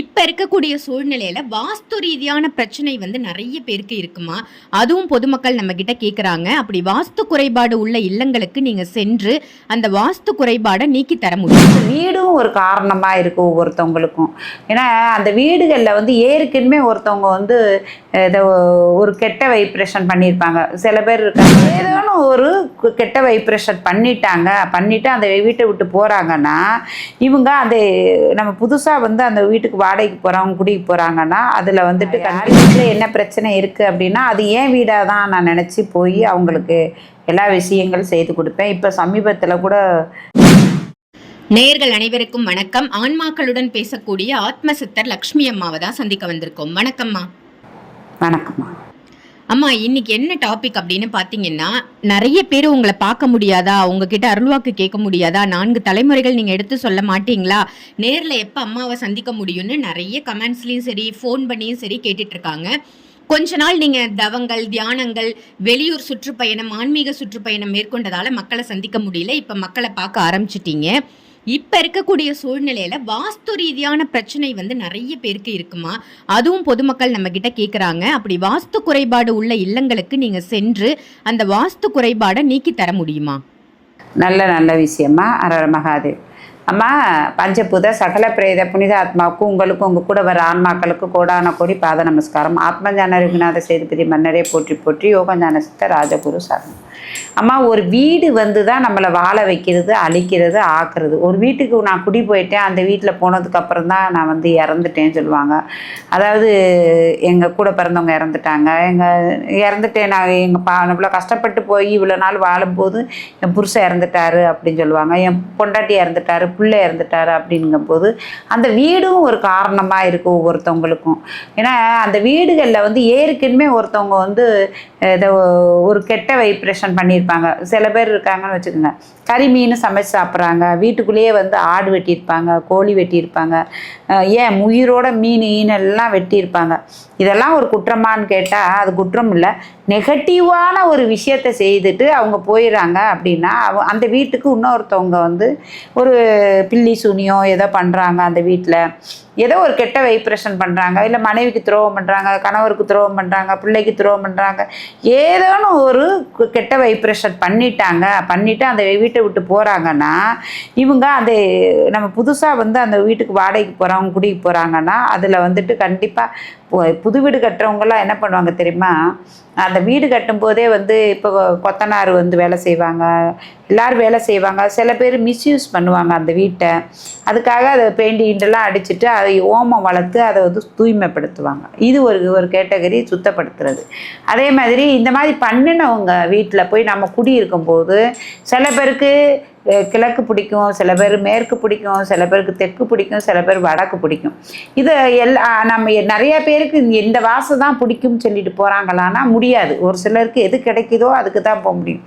இப்ப இருக்கக்கூடிய சூழ்நிலையில வாஸ்து ரீதியான பிரச்சனை வந்து நிறைய பேருக்கு இருக்குமா? அதுவும் பொதுமக்கள் நம்ம கிட்ட கேக்குறாங்க. அப்படி வாஸ்து குறைபாடு உள்ள இல்லங்களுக்கு நீங்க சென்று அந்த வாஸ்து குறைபாடை நீக்கி தர முடியும். வீடும் ஒரு காரணமாக இருக்கும் ஒவ்வொருத்தவங்களுக்கும். ஏன்னா அந்த வீடுகளில் வந்து ஏற்கனவே ஒருத்தவங்க வந்து ஏதோ ஒரு கெட்ட வைப்ரேஷன் பண்ணியிருப்பாங்க. சில பேர் இருக்காங்க. ஏதோ ஒரு கெட்ட வைப்ரேஷன் பண்ணிட்டாங்க. பண்ணிட்டு அந்த வீட்டை விட்டு போகிறாங்கன்னா இவங்க அந்த நம்ம புதுசாக வந்து அந்த வீட்டுக்கு வாடகைக்கு போகிறவங்க குடிக்கு போகிறாங்கன்னா அதில் வந்துட்டு வீட்டில் என்ன பிரச்சனை இருக்குது அப்படின்னா அது ஏன் வீடாக தான் நான் நினச்சி போய் அவங்களுக்கு எல்லா விஷயங்களும் செய்து கொடுப்பேன். இப்போ சமீபத்தில் கூட நேயர்கள் அனைவருக்கும் வணக்கம். ஆன்மாக்களுடன் பேசக்கூடிய ஆத்ம சித்தர் லக்ஷ்மி அம்மாவை தான் சந்திக்க வந்திருக்கோம். வணக்கம்மா. வணக்கம்மா. அம்மா இன்னைக்கு என்ன டாபிக் அப்படின்னு பாத்தீங்கன்னா நிறைய பேர் உங்களை பார்க்க முடியாதா? உங்ககிட்ட அருள்வாக்கு கேட்க முடியாதா? நான்கு தலைமுறைகள் நீங்க எடுத்து சொல்ல மாட்டீங்களா? நேர்ல எப்ப அம்மாவை சந்திக்க முடியும்னு நிறைய கமெண்ட்ஸ்லயும் சரி ஃபோன் பண்ணியும் சரி கேட்டுட்டு இருக்காங்க கொஞ்ச நாள் நீங்க தவங்கள் தியானங்கள் வெளியூர் சுற்றுப்பயணம் ஆன்மீக சுற்றுப்பயணம் மேற்கொண்டதால மக்களை சந்திக்க முடியல. இப்ப மக்களை பார்க்க ஆரம்பிச்சிட்டீங்க. இப்போ இருக்கக்கூடிய சூழ்நிலையில் வாஸ்து ரீதியான பிரச்சனை வந்து நிறைய பேருக்கு இருக்குமா? அதுவும் பொதுமக்கள் நம்ம கிட்ட அப்படி வாஸ்து குறைபாடு உள்ள இல்லங்களுக்கு நீங்கள் சென்று அந்த வாஸ்து குறைபாடை நீக்கி தர முடியுமா? நல்ல நல்ல விஷயமா அரர மகாதேவ் அம்மா பஞ்சபூத சகல பிரேத புனித ஆத்மாவுக்கும் உங்களுக்கும் உங்கள் கூட வர ஆன்மாக்களுக்கு கோடான கோடி பாத நமஸ்காரம். ஆத்மஞான ரகுநாத சேதுபதி மன்னரே போற்றி போற்றி யோகஞான சித்த ராஜகுரு சரணம் அம்மா ஒரு வீடு வந்து தான் நம்மளை வாழ வைக்கிறது அழிக்கிறது ஆக்குறது. ஒரு வீட்டுக்கு நான் குடி போயிட்டேன் அந்த வீட்டில் போனதுக்கப்புறம் தான் நான் வந்து இறந்துட்டேன்னு சொல்லுவாங்க. அதாவது எங்கள் கூட பிறந்தவங்க இறந்துட்டாங்க. எங்கள் இறந்துட்டேன் நான் எங்கள் பா இவ்வளோ கஷ்டப்பட்டு போய் இவ்வளோ நாள் வாழும்போது என் புருஷன் இறந்துட்டாரு அப்படின்னு சொல்லுவாங்க. என் பொண்டாட்டி இறந்துட்டாரு பிள்ளை இறந்துட்டாரு அப்படிங்கும்போது அந்த வீடும் ஒரு காரணமாக இருக்குது ஒவ்வொருத்தவங்களுக்கும். ஏன்னா அந்த வீடுகளில் வந்து ஏற்கனவே ஒருத்தவங்க வந்து ஏதோ ஒரு கெட்ட வைப்ரேஷன் பண்ணியிருப்பாங்க. சில பேர் இருக்காங்கன்னு வச்சுக்கோங்க. கறி மீன் சமைச்சு சாப்பிட்றாங்க. வீட்டுக்குள்ளேயே வந்து ஆடு வெட்டியிருப்பாங்க கோழி வெட்டியிருப்பாங்க. ஏன்? உயிரோட மீன் ஈனெல்லாம் வெட்டியிருப்பாங்க. இதெல்லாம் ஒரு குற்றமான்னு கேட்டால் அது குற்றம் இல்லை. நெகட்டிவான ஒரு விஷயத்தை செய்துட்டு அவங்க போயிடுறாங்க அப்படின்னா அவ அந்த வீட்டுக்கு இன்னொருத்தவங்க வந்து ஒரு பில்லி சுனியோ ஏதோ பண்ணுறாங்க அந்த வீட்டில் ஏதோ ஒரு கெட்ட வைப்ரேஷன் பண்ணுறாங்க இல்லை மனைவிக்கு துரோகம் பண்ணுறாங்க கணவருக்கு துரோகம் பண்ணுறாங்க பிள்ளைக்கு துரோகம் பண்ணுறாங்க ஏதோன்னு ஒரு கெட்ட வைப்ரேஷன் பண்ணிட்டாங்க பண்ணிவிட்டு அந்த வீட்டை விட்டு போகிறாங்கன்னா இவங்க அந்த நம்ம புதுசாக வந்து அந்த வீட்டுக்கு வாடகைக்கு போகிறவங்க குடிக்கு போகிறாங்கன்னா அதில் வந்துட்டு கண்டிப்பாக புது வீடு கட்டுறவங்கலாம் என்ன பண்ணுவாங்க தெரியுமா? அந்த வீடு கட்டும்போதே வந்து இப்போ கொத்தனார் வந்து வேலை செய்வாங்க எல்லோரும் வேலை செய்வாங்க. சில பேர் மிஸ்யூஸ் பண்ணுவாங்க அந்த வீட்டை. அதுக்காக அதை பெயிண்டிங்கெல்லாம் அடிச்சுட்டு அதை ஓமம் வளர்த்து அதை வந்து தூய்மைப்படுத்துவாங்க. இது ஒரு ஒரு கேட்டகரி சுத்தப்படுத்துறது. அதே மாதிரி இந்த மாதிரி பண்ணினவங்க வீட்டில் போய் நம்ம குடியிருக்கும்போது சில பேருக்கு கிழக்கு பிடிக்கும் சில பேர் மேற்கு பிடிக்கும் சில பேருக்கு தெற்கு பிடிக்கும் சில பேர் வடக்கு பிடிக்கும். இது எல்லா நம்ம நிறைய பேருக்கு இந்த வாசம் தான் பிடிக்கும்னு சொல்லிட்டு போகிறாங்களான்னா முடியாது. ஒரு சிலருக்கு எது கிடைக்குதோ அதுக்கு தான் போக முடியும்.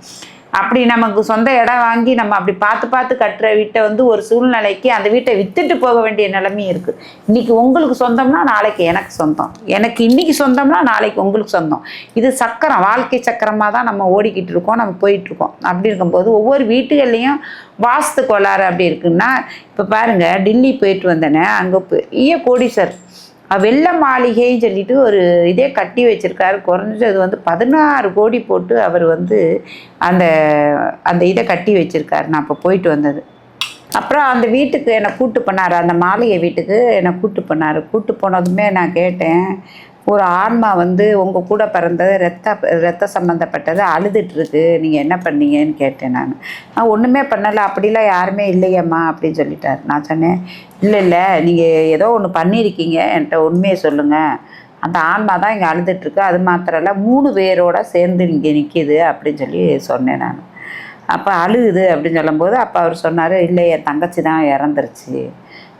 அப்படி நமக்கு சொந்த இடம் வாங்கி நம்ம அப்படி பார்த்து பார்த்து கட்டுற வீட்டை வந்து ஒரு சூழ்நிலைக்கு அந்த வீட்டை வித்துட்டு போக வேண்டிய நிலைமையும் இருக்குது இன்னைக்கு உங்களுக்கு சொந்தம்னா நாளைக்கு எனக்கு சொந்தம். எனக்கு இன்னைக்கு சொந்தம்னா நாளைக்கு உங்களுக்கு சொந்தம். இது சக்கரம் வாழ்க்கை சக்கரமாக தான் நம்ம ஓடிக்கிட்டு இருக்கோம் நம்ம போயிட்டு இருக்கோம். அப்படி இருக்கும்போது ஒவ்வொரு வீட்டுகள்லையும் வாஸ்து கோளாறு அப்படி இருக்குன்னா இப்போ பாருங்க டில்லி போயிட்டு வந்தேனே அங்கே பெரிய கோடீஸ்வர் அஹ் வெள்ளை மாளிகைன்னு சொல்லிட்டு ஒரு இதே கட்டி வச்சிருக்காரு. குறைஞ்சது வந்து பதினாறு கோடி போட்டு அவர் வந்து அந்த அந்த இதை கட்டி வச்சிருக்காரு. நான் அப்போ போயிட்டு வந்தது. அப்புறம் அந்த வீட்டுக்கு என்னை கூட்டு போனார். அந்த மாளிகை வீட்டுக்கு என்னை கூட்டு போனார். கூட்டு போனதுமே நான் கேட்டேன். ஒரு ஆன்மா வந்து உங்கள் கூட பிறந்தது ரத்த ரத்த சம்மந்தப்பட்டது அழுதுட்டுருக்கு. நீங்கள் என்ன பண்ணீங்கன்னு கேட்டேன் நான். நான் ஒன்றுமே பண்ணலை. அப்படிலாம் யாருமே இல்லையம்மா அப்படின்னு சொல்லிட்டார். நான் சொன்னேன் இல்லை இல்லை. நீங்கள் ஏதோ ஒன்று பண்ணியிருக்கீங்க. என்கிட்ட உண்மையை சொல்லுங்கள் அந்த ஆன்மா தான் இங்கே அழுதுட்டுருக்கு. அது மாத்திரம் இல்லை மூணு பேரோட சேர்ந்து இங்கே நிற்கிது அப்படின்னு சொல்லி சொன்னேன் நான். அப்போ அழுகுது அப்படின்னு சொல்லும்போது அப்போ அவர் சொன்னார் இல்லை என் தங்கச்சி தான் இறந்துருச்சு.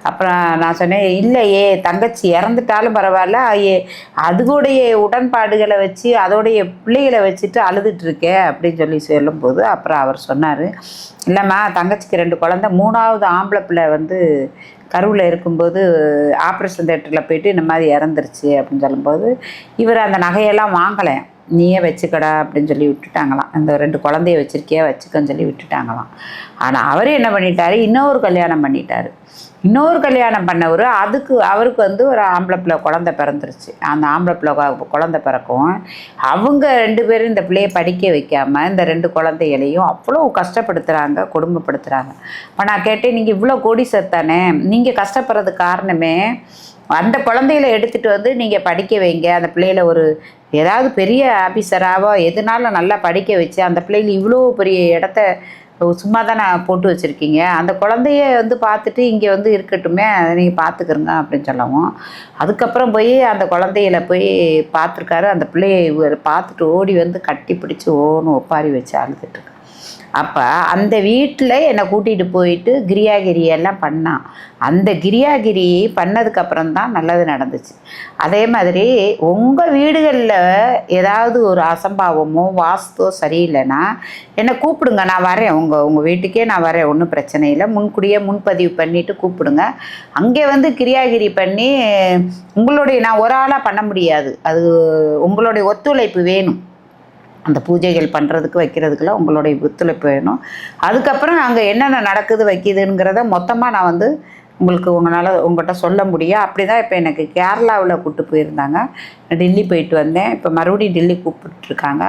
அப்புறம் நான் சொன்னேன் இல்லையே தங்கச்சி இறந்துட்டாலும் பரவாயில்ல ஏ- அதுகளுடைய உடன்பாடுகளை வச்சு அதோடைய பிள்ளைகளை வச்சுட்டு அழுதுட்டுருக்கே அப்படின்னு சொல்லி சொல்லும்போது அப்புறம் அவர் சொன்னார் இல்லைம்மா தங்கச்சிக்கு ரெண்டு குழந்தை மூணாவது ஆம்பளை பிள்ளை வந்து கருவில் இருக்கும்போது ஆப்ரேஷன் தேட்டரில் போயிட்டு இந்த மாதிரி இறந்துருச்சு அப்படின்னு சொல்லும்போது இவர் அந்த நகையெல்லாம் வாங்கலை நீயே வச்சுக்கடா அப்படின்னு சொல்லி விட்டுட்டாங்களாம். அந்த ரெண்டு குழந்தைய வச்சுருக்கியா வச்சுக்கன்னு சொல்லி விட்டுட்டாங்களாம். ஆனால் அவர் என்ன பண்ணிட்டாரு இன்னொரு கல்யாணம் பண்ணிட்டாரு. இன்னொரு கல்யாணம் பண்ணவர் அதுக்கு அவருக்கு வந்து ஒரு ஆம்பளை பிள்ளை பிறந்துருச்சு. அந்த ஆம்பளை பிள்ளை பிறக்கும். அவங்க ரெண்டு பேரும் இந்த பிள்ளையை படிக்க வைக்காமல் இந்த ரெண்டு குழந்தைகளையும் அவ்வளோ கஷ்டப்படுத்துகிறாங்க கொடுமைப்படுத்துகிறாங்க இப்போ நான் கேட்டேன் நீங்கள் இவ்வளோ கோடி சேர்த்தானே நீங்கள் கஷ்டப்படுறதுக்கு காரணமே அந்த குழந்தைகளை எடுத்துகிட்டு வந்து நீங்கள் படிக்க வைங்க. அந்த பிள்ளைகளை ஒரு ஏதாவது பெரிய ஆஃபீஸராகவோ எதுனாலும் நல்லா படிக்க வச்சு அந்த பிள்ளைகள் இவ்வளோ பெரிய இடத்த சும்மா தானே போட்டு வச்சுருக்கீங்க. அந்த குழந்தைய வந்து பார்த்துட்டு இங்கே வந்து இருக்கட்டுமே அதை நீங்கள் பார்த்துக்கிறங்க அப்படின்னு சொல்லவும். அதுக்கப்புறம் போய் அந்த குழந்தையில போய் பார்த்துருக்காரு. அந்த பிள்ளையை பார்த்துட்டு ஓடி வந்து கட்டி பிடிச்சி ஓன்னு ஒப்பாரி வச்சு அழுதுட்டு அப்போ அந்த வீட்டில் என்னை கூட்டிகிட்டு போயிட்டு கிரியாகிரி எல்லாம் பண்ணான் அந்த கிரியாகிரி பண்ணதுக்கப்புறம் தான் நல்லது நடந்துச்சு. அதே மாதிரி உங்கள் வீடுகளில் ஏதாவது ஒரு அசம்பாவமோ வாஸ்தோ சரியில்லைன்னா என்னை கூப்பிடுங்க நான் வரேன். உங்கள் உங்கள் வீட்டுக்கே நான் வரேன் ஒன்றும் பிரச்சனை இல்லை. முன்கூடியே முன்பதிவு பண்ணிவிட்டு கூப்பிடுங்க. அங்கே வந்து கிரியாகிரி பண்ணி உங்களுடைய நான் ஒரு ஆளாக பண்ண முடியாது. அது உங்களுடைய ஒத்துழைப்பு வேணும். அந்த பூஜைகள் பண்ணுறதுக்கு வைக்கிறதுக்கெல்லாம் உங்களுடைய ஒத்துழைப்பு வேணும். அதுக்கப்புறம் அங்கே என்னென்ன நடக்குது வைக்கிதுங்கிறத மொத்தமாக நான் வந்து உங்களுக்கு உங்களால் உங்கள்கிட்ட சொல்ல முடியும். அப்படி தான் இப்போ எனக்கு கேரளாவில் கூப்பிட்டு போயிருந்தாங்க. நான் டெல்லி போயிட்டு வந்தேன். இப்போ மறுபடியும் டெல்லி கூப்பிட்டுருக்காங்க.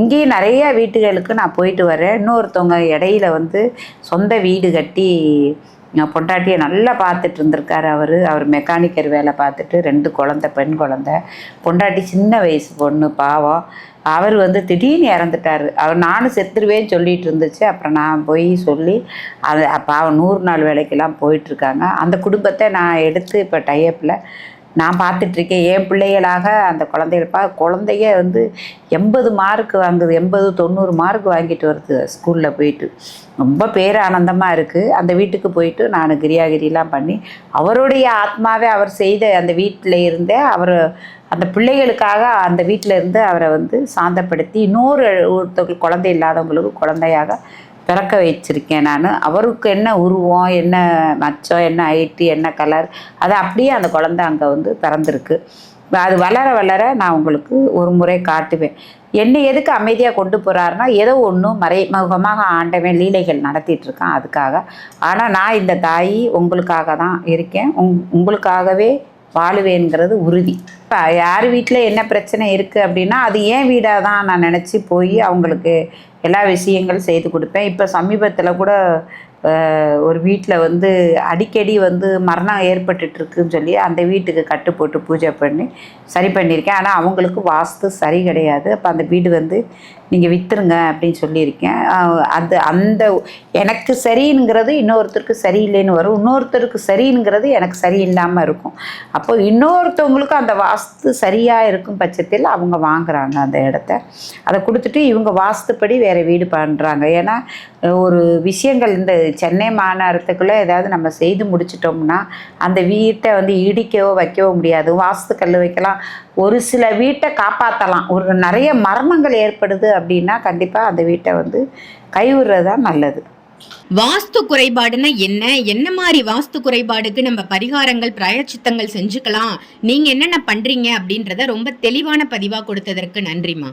இங்கேயும் நிறைய வீட்டுகளுக்கு நான் போயிட்டு வரேன். இன்னொருத்தவங்க இடையில வந்து சொந்த வீடு கட்டி பொண்டாட்டியை நல்லா பார்த்துட்டு இருந்திருக்காரு அவர். அவர் மெக்கானிக்கர் வேலை பார்த்துட்டு ரெண்டு குழந்த பெண் குழந்த. பொண்டாட்டி சின்ன வயசு பொண்ணு பாவம். அவர் வந்து திடீர்னு இறந்துட்டார். அவர் நானும் செத்துருவேன்னு சொல்லிட்டு இருந்துச்சு அப்புறம் நான் போய் சொல்லி அது பாவம் நூறு நாள் வேலைக்கெல்லாம் போயிட்டுருக்காங்க அந்த குடும்பத்தை நான் எடுத்து இப்போ டைப்பில் நான் பார்த்துட்ருக்கேன் என் பிள்ளைகளாக அந்த குழந்தைகள் பா குழந்தைய வந்து எண்பது மார்க் வாங்குது எண்பது தொண்ணூறு மார்க் வாங்கிட்டு வருது ஸ்கூலில் போயிட்டு. ரொம்ப பேர் ஆனந்தமாக இருக்குது அந்த வீட்டுக்கு போயிட்டு நான் கிரியாகிரிலாம் பண்ணி அவருடைய ஆத்மாவே அவர் செய்த அந்த வீட்டில் இருந்தே அவர் அந்த பிள்ளைகளுக்காக அந்த வீட்டில் இருந்து அவரை வந்து சாந்தப்படுத்தி இன்னொரு ஒருத்தவங்களுக்கு குழந்தை இல்லாதவங்களுக்கு குழந்தையாக பிறக்க வச்சிருக்கேன் நான். அவருக்கு என்ன உருவம் என்ன மச்சம் என்ன ஹைட்டு என்ன கலர் அது அப்படியே அந்த குழந்தை அங்கே வந்து பிறந்திருக்கு. அது வளர வளர நான் உங்களுக்கு ஒரு முறை காட்டுவேன். என்னை எதுக்கு அமைதியாக கொண்டு போகிறாருன்னா ஏதோ ஒன்றும் மறைமுகமாக ஆண்டவன் லீலைகள் நடத்திட்டுருக்கான் அதுக்காக. ஆனால் நான் இந்த தாய் உங்களுக்காக தான் இருக்கேன். உங் உங்களுக்காகவே வாழுவேங்கிறது உறுதி. இப்போ யார் வீட்டில் என்ன பிரச்சனை இருக்குது அப்படின்னா அது ஏன் வீடாக தான் நான் நினச்சி போய் அவங்களுக்கு எல்லா விஷயங்களும் செய்து கொடுப்பேன். இப்போ சமீபத்தில் கூட ஒரு வீட்டில் வந்து அடிக்கடி வந்து மரணம் ஏற்பட்டுட்டுருக்குன்னு சொல்லி அந்த வீட்டுக்கு கட்டு போட்டு பூஜை பண்ணி சரி பண்ணியிருக்கேன். ஆனால் அவங்களுக்கு வாஸ்து சரி கிடையாது. அப்போ அந்த வீடு வந்து நீங்கள் விற்றுருங்க அப்படின்னு சொல்லியிருக்கேன். அது அந்த எனக்கு சரிங்கிறது இன்னொருத்தருக்கு சரியில்லைன்னு வரும். இன்னொருத்தருக்கு சரிங்கிறது எனக்கு சரியில்லாமல் இருக்கும். அப்போ இன்னொருத்தவங்களுக்கும் அந்த வாஸ்து சரியாக இருக்கும் பட்சத்தில் அவங்க வாங்குறாங்க அந்த இடத்த. அதை கொடுத்துட்டு இவங்க வாஸ்துப்படி வேறு வீடு பண்ணுறாங்க ஏன்னா ஒரு விஷயங்கள் இந்த சென்னை மாநகரத்துக்குள்ளே ஏதாவது நம்ம செய்து முடிச்சிட்டோம்னா அந்த வீட்டை வந்து இடிக்கவோ வைக்கவோ முடியாது. வாஸ்து கல் வைக்கலாம். ஒரு சில வீட்டை காப்பாற்றலாம் ஒரு நிறைய மரணங்கள் ஏற்படுது அப்படின்னா கண்டிப்பாக அந்த வீட்டை வந்து கைவிடுறது தான் நல்லது. வாஸ்து குறைபாடுனா என்ன? என்ன மாதிரி வாஸ்து குறைபாடுக்கு நம்ம பரிகாரங்கள் பிராயச்சித்தங்கள் செஞ்சுக்கலாம். நீங்க என்னென்ன பண்றீங்க அப்படின்றத ரொம்ப தெளிவான பதிவா கொடுத்ததற்கு நன்றிமா